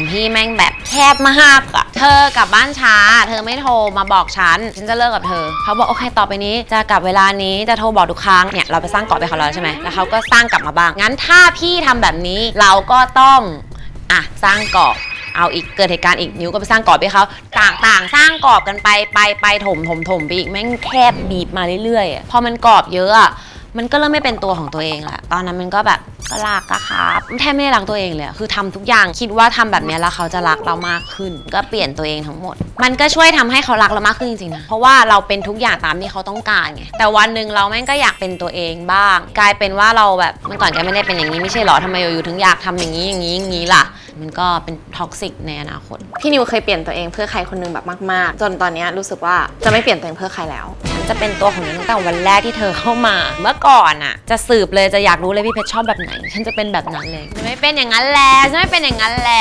ของพี่แม่งแบบแคบมากอะเธอกลับบ้านช้า เธอไม่โทรมาบอกฉัน ฉันจะเลิกกับเธอ เขาบอกโอเคต่อไปนี้ จะกลับเวลานี้จะโทรบอกทุกครั้งเนี่ยเราไปสร้างเกรอบไปเขาแล้วใช่ไหมแล้วเขาก็สร้างกลับมาบ้าง งั้นถ้าพี่ทำแบบนี้เราก็ต้องอะสร้างเกรอบเอาอีกเกิดเหตุการณ์อีกนิ้วก็ไปสร้างกรอบให้เขาต่างต่างสร้างกรอบกันไปไปไปถมถมถมไปอีกแม่งแคบบีบมาเรื่อยๆอะพอมันกรอบเยอะอะ มันก็เริ่มไม่เป็นตัวของตัวเองละตอนนั้นมันก็แบบก็ลากก็ครับแทบไม่ได้รักตัวเองเลยอะคือทำทุกอย่างคิดว่าทำแบบนี้แล้วเขาจะรักเรามากขึ้น ก็เปลี่ยนตัวเองทั้งหมด มันก็ช่วยทำให้เขารักเรามากขึ้นจริงๆนะเพราะว่าเราเป็นทุกอย่างตามที่เขาต้องการไงแต่วันหนึ่งเราแม่งก็อยากเป็นตัวเองบ้าง กลายเป็นว่าเราแบบเมื่อก่อนแกไม่ได้เป็นอย่างนี้ไม่ใช่เหรอทำไมอยู่ๆถึงอยากทำอย่างนี้อย่างนี้อย่างนี้ล่ะ มันก็เป็นท็อกซิกในอนาคตพี่นิวเคยเปลี่ยนตัวเองเพื่อใครคนหนึงแบบมาก ๆ จนตอนนี้รู้สึกว่าจะไม่เปลี่ยนตัวเองเพื่อใครแล้ว จะเป็นตัวของฉันตั้งแต่วันแรกที่เธอเข้ามา เมื่อก่อนอะจะสืบเลยจะอยากรู้เลยพี่เพชรชอบแบบไหน ฉันจะเป็นแบบนั้นเลยจะไม่เป็นอย่างนั้นแหละจะไม่เป็นอย่างนั้นแหละ